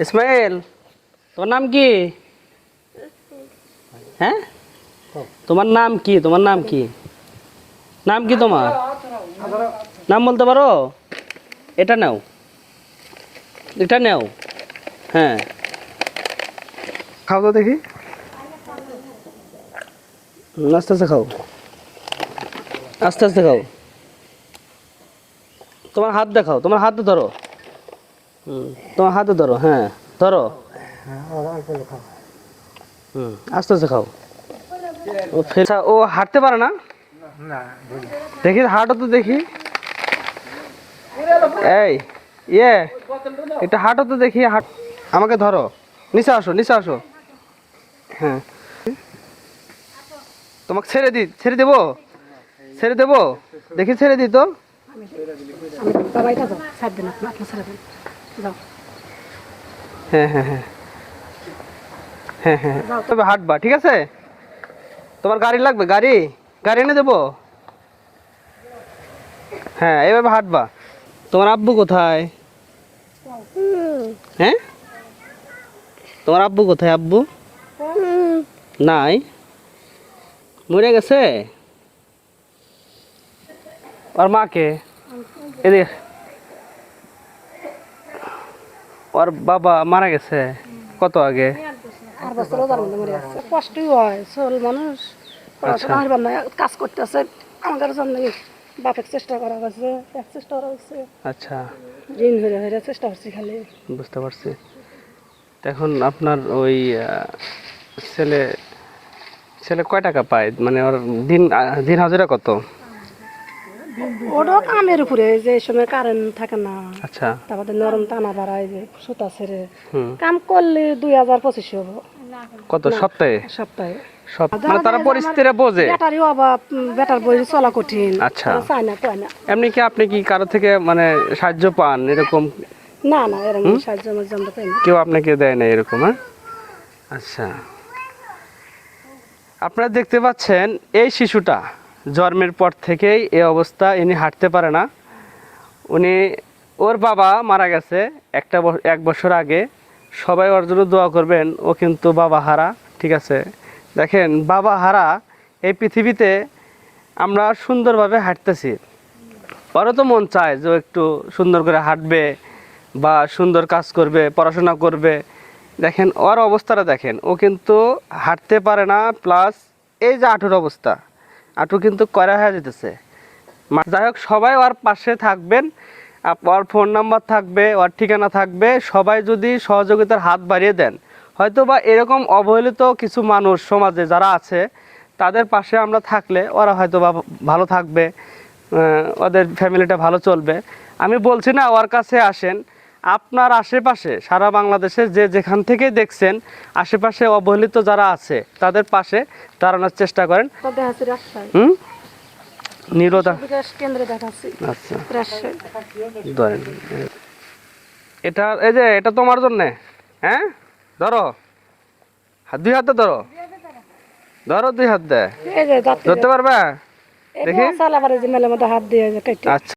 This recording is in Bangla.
ইসমাইল তোমার নাম কি হ্যাঁ তোমার নাম কি তোমার নাম কি নাম কি তোমার নাম বলতে পারো এটা নাও এটা নাও হ্যাঁ খাও তো দেখি হুম, আস্তে আস্তে খাও আস্তে আস্তে খাও তোমার হাত দেখাও তোমার হাতে ধরো হুম, তোমার হাতে ধরো হ্যাঁ ধরো। হুম আস্তে আস্তে খাও। ও আচ্ছা, হাঁটতে পারে না? দেখি হাঁটো তো দেখি। এই ইয়ে এটা হাঁটো তো দেখি হাট আমাকে ধরো। নিচে আসো নিচে আসো। হ্যাঁ। তোমাকে ছেড়ে দি ছেড়ে দেবো? ছেড়ে দেবো? দেখি ছেড়ে দি তো। যাও ছাড় দেন আপনি আপনি ছেড়ে দেন যাও হ্যাঁ হ্যাঁ হ্যাঁ হ্যাঁ হ্যাঁ তবে হাঁটবা ঠিক আছে তোমার গাড়ি লাগবে গাড়ি গাড়ি এনে দেবো হ্যাঁ এইভাবে হাঁটবা তোমার আব্বু কোথায় হ্যাঁ তোমার আব্বু কোথায় আব্বু নাই মরে গেছে ওর মাকে এদিকে ওর বাবা মারা গেছে। কত আগে? আর বছর মধ্যে মরে কষ্টই হয় সরল মানুষ। পড়াশোনা হইবার না কাজ করতেছে। আমাদের জন্য বাপের চেষ্টা করা হয়েছে এক চেষ্টা করা হয়েছে। আচ্ছা। ঋণ হয়ে হয়ে চেষ্টা করছি খালি। বুঝতে পারছি। এখন আপনার ওই ছেলে ছেলে কয় টাকা পায়? মানে ওর দিন দিন হাজিরা কত? ওটাও কামের উপরে যে সময় কারেন্ট থাকে না। আচ্ছা। তারপরে নরম টানা বাড়ায় যে সুতা ছেড়ে। কাম করলে দুই হাজার পঁচিশশো হব। কত? সপ্তাহে? সপ্তাহে। মানে তারা পরিস্থিতিটা বোঝে। ব্যাটারিও অভাব ব্যাটার বই চলা কঠিন। আচ্ছা। তারা চায় না পায় না। এমনি কি আপনি কি কারও থেকে মানে সাহায্য পান এরকম? না না এরকম সাহায্য আমরা পাই না। কেউ আপনাকে দেয় না এরকম হ্যাঁ? আচ্ছা। আপনারা দেখতে পাচ্ছেন এই শিশুটা। জন্মের পর থেকেই এই অবস্থা, ইনি হাঁটতে পারে না। উনি, ওর বাবা মারা গেছে একটা এক বছর আগে। সবাই ওর জন্য দোয়া করবেন, ও কিন্তু বাবা হারা, ঠিক আছে? দেখেন, বাবা হারা, এই পৃথিবীতে আমরা সুন্দরভাবে হাঁটতেছি। ওরও তো মন চায় যে একটু সুন্দর করে হাঁটবে বা সুন্দর কাজ করবে, পড়াশোনা করবে। দেখেন, ওর অবস্থাটা দেখেন, ও কিন্তু হাঁটতে পারে না, প্লাস এই যে আঁটুর অবস্থা আঁটু কিন্তু করা হয়ে যেতেছে যাই হোক সবাই ওর পাশে থাকবেন ওর ফোন নাম্বার থাকবে, ওর ঠিকানা থাকবে। সবাই যদি সহযোগিতার হাত বাড়িয়ে দেন হয়তো বা এরকম অবহেলিত কিছু মানুষ সমাজে যারা আছে, তাদের পাশে আমরা থাকলে ওরা হয়তো বা ভালো থাকবে ওদের ফ্যামিলিটা ভালো চলবে। আমি বলছি না ওর কাছে আসেন আপনার আশেপাশে সারা বাংলাদেশে যে যেখান থেকে দেখছেন আশেপাশে অবহেলিত যারা আছে তাদের পাশে দাঁড়ানোর চেষ্টা করেন। হুম? আচ্ছা। ধরেন এটা এই যে এটা তোমার জন্যে হ্যাঁ? ধরো। দুই হাতে ধরো। ধরো দুই হাত দে। ধরতে পারবে? দেখি। আচ্ছা।